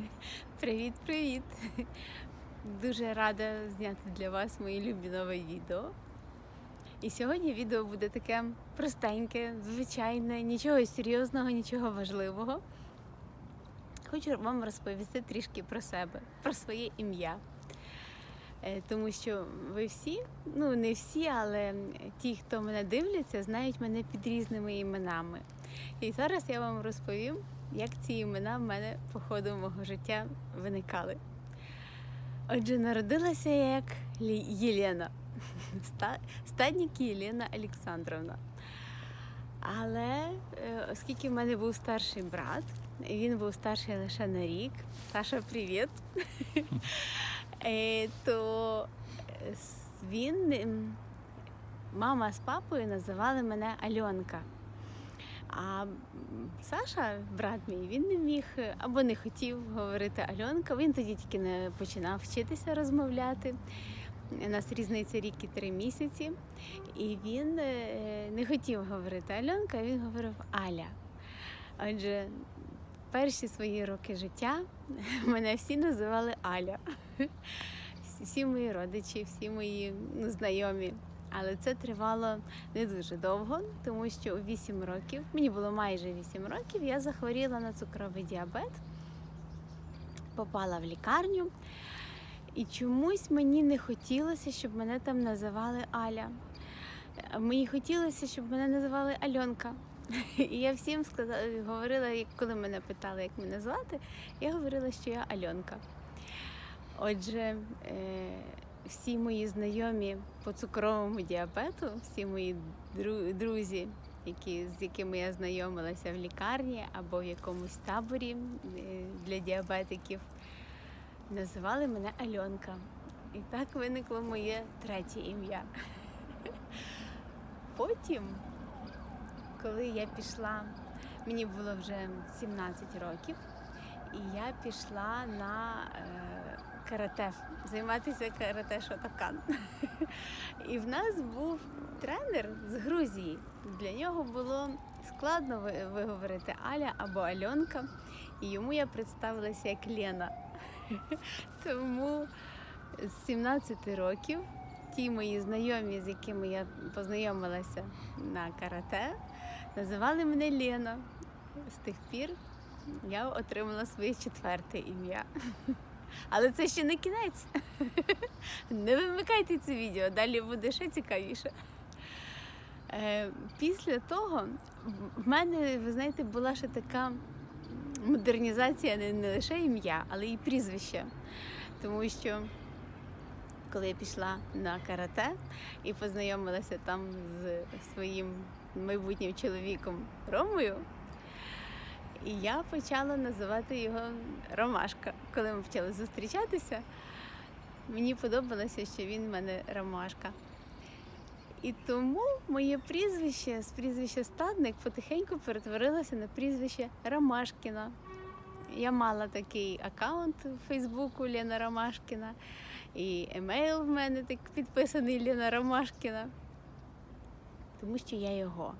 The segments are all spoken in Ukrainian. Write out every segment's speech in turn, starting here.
Привіт-привіт! Дуже рада зняти для вас мої любі нове відео. І сьогодні відео буде таке простеньке, звичайне, нічого серйозного, нічого важливого. Хочу вам розповісти трішки про себе, про своє ім'я. Е, Тому що ви всі, ну не всі, але ті, хто мене дивляться, знають мене під різними іменами. І зараз я вам розповім, як ці імена в мене по ходу мого життя виникали. Отже, народилася я як Єлена, Ста- стадник Єлена Олександровна. Але е, оскільки в мене був старший брат, він був старший лише на рік, Саша, привіт! Е, то е, він, мама з папою називали мене Альонка. А Саша, брат мій, він не міг або не хотів говорити Альонка. Він тоді тільки не починав вчитися розмовляти. У нас різниця рік і три місяці. І він е, не хотів говорити Альонка, він говорив Аля. Отже, перші свої роки життя мене всі називали Аля. Всі мої родичі, всі мої ну, знайомі. Але це тривало не дуже довго, тому що у 8 років, мені було майже 8 років, я захворіла на цукровий діабет, попала в лікарню. І чомусь мені не хотілося, щоб мене там називали Аля. Мені хотілося, щоб мене називали Альонка. І я всім сказала, говорила, коли мене питали, як мене звати, я говорила, що я Альонка. Отже, е, всі мої знайомі по цукровому діабету, всі мої друзі, які, з якими я знайомилася в лікарні або в якомусь таборі е, для діабетиків, називали мене Альонка. І так виникло моє третє ім'я. Потім, коли я пішла, мені було вже 17 років, і я пішла на е, карате, займатися карате шотакан. І в нас був тренер з Грузії. Для нього було складно виговорити Аля або Альонка, і йому я представилася як Лена. Тому з 17 років ті мої знайомі, з якими я познайомилася на карате, називали мене Лена. З тих пір я отримала своє четверте ім'я. Але це ще не кінець. Не вимикайте це відео, далі буде ще цікавіше. Е, Після того в мене, ви знаєте, була ще така модернізація не, лише ім'я, але і прізвище. Тому що коли я пішла на карате і познайомилася там з своїм майбутнім чоловіком Ромою, і я почала називати його Ромашка. Коли ми почали зустрічатися, мені подобалося, що він в мене Ромашка. І тому моє прізвище з прізвища Стадник потихеньку перетворилося на прізвище Ромашкіна. Я мала такий аккаунт у Фейсбуку Лена Ромашкіна, і емейл в мене так підписаний Лена Ромашкіна. Тому що я його.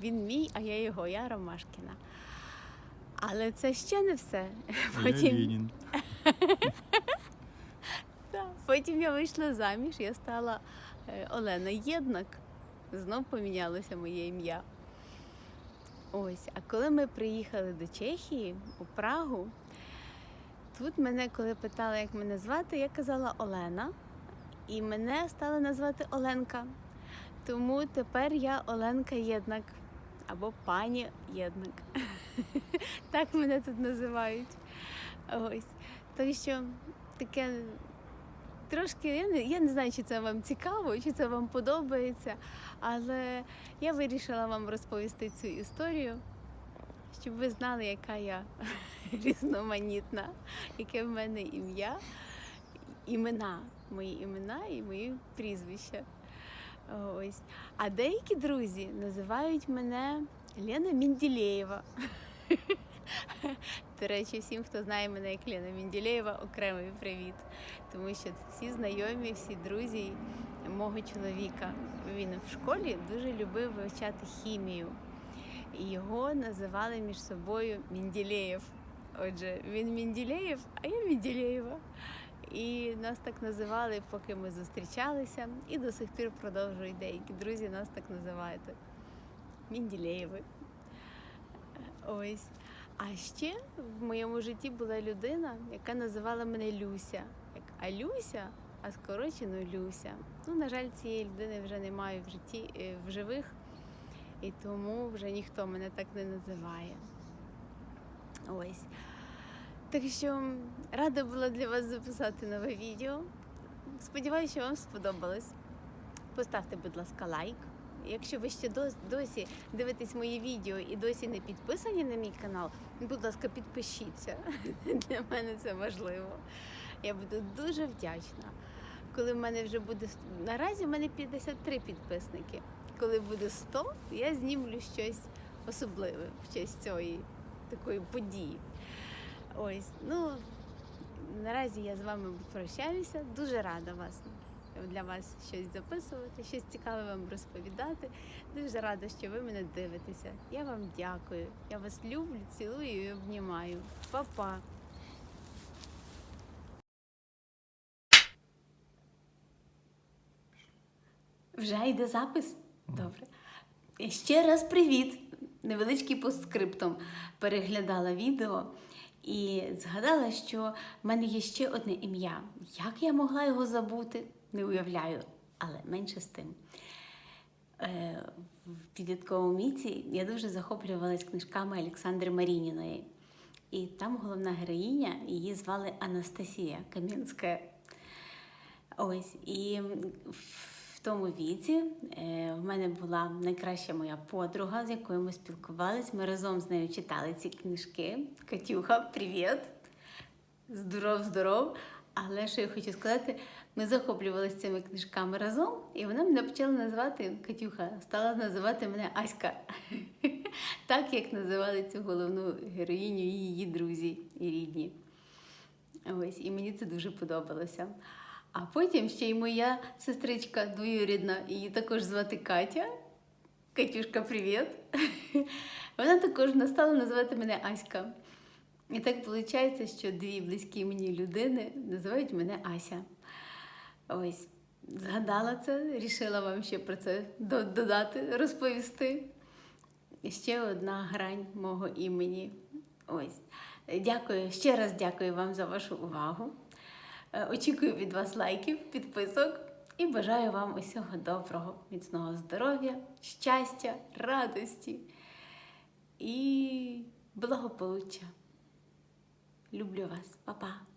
Він, мій, а я його, я Ромашкіна. Але це ще не все. Потім. Так, Потім я вийшла заміж, я стала е, Олена Єднак. Знов помінялося моє ім'я. Ось, а коли ми приїхали до Чехії у Прагу, тут мене, коли питали, як мене звати, я казала Олена, і мене стали назвати Оленка. Тому тепер я Оленка Єднак або пані Єднак. Так мене тут називають. Ось. Так що таке трошки, я не, я не знаю, чи це вам цікаво, чи це вам подобається, але я вирішила вам розповісти цю історію, щоб ви знали, яка я різноманітна, яке в мене ім'я, імена, мої імена і мої прізвища. Ось. А деякі друзі називають мене Лена Мінділеєва. До речі, всім, хто знає мене як Лена Мінділеєва, окремий привіт. Тому що всі знайомі, всі друзі мого чоловіка. Він в школі дуже любив вивчати хімію. і його називали між собою Мінділеєв. Отже, він Мінділеєв, а я Мінділеєва. І нас так називали, поки ми зустрічалися, і до сих пір продовжують деякі друзі нас так називають. Мінділеєви. Ось. А ще в моєму житті була людина, яка називала мене Люся. Як Алюся, а скорочено Люся. Ну, на жаль, цієї людини вже немає в житті е, в живих, і тому вже ніхто мене так не називає. Ось. Так що рада була для вас записати нове відео. Сподіваюся, що вам сподобалось. Поставте, будь ласка, лайк. Якщо ви ще досі дивитесь мої відео і досі не підписані на мій канал, будь ласка, підпишіться. Для мене це важливо. Я буду дуже вдячна. Коли в мене вже буде наразі в мене 53 підписники. Коли буде 100, я знімлю щось особливе в честь цієї такої події. Ось, ну наразі я з вами прощаюся. Дуже рада вас для вас щось записувати, щось цікаве вам розповідати. Дуже рада, що ви мене дивитеся. Я вам дякую. Я вас люблю, цілую і обнімаю. Па-па! Вже йде запис? Добре. Ще раз привіт! Невеличкий постскриптом переглядала відео і згадала, що в мене є ще одне ім'я. Як я могла його забути, не уявляю, але менше з тим. Е, В підлітковому віці я дуже захоплювалась книжками Олександри Марініної. І там головна героїня, її звали Анастасія Кам'янська. Ось, і тому віці е, в мене була найкраща моя подруга, з якою ми спілкувались. Ми разом з нею читали ці книжки. Катюха, привіт! Здоров, здоров! Але що я хочу сказати, ми захоплювалися цими книжками разом, і вона мене почала називати Катюха, стала називати мене Аська. Так як називали цю головну героїню і її друзі і рідні. Ось, і мені це дуже подобалося. А потім ще й моя сестричка двоюрідна, її також звати Катя. Катюшка, привіт! Вона також настала називати мене Аська. І так виходить, що дві близькі мені людини називають мене Ася. Ось, згадала це, рішила вам ще про це додати, розповісти. Ще одна грань мого імені. Ось. Дякую, ще раз дякую вам за вашу увагу. Е, Очікую від вас лайків, підписок і бажаю вам усього доброго, міцного здоров'я, щастя, радості і благополуччя. Люблю вас, Па-па!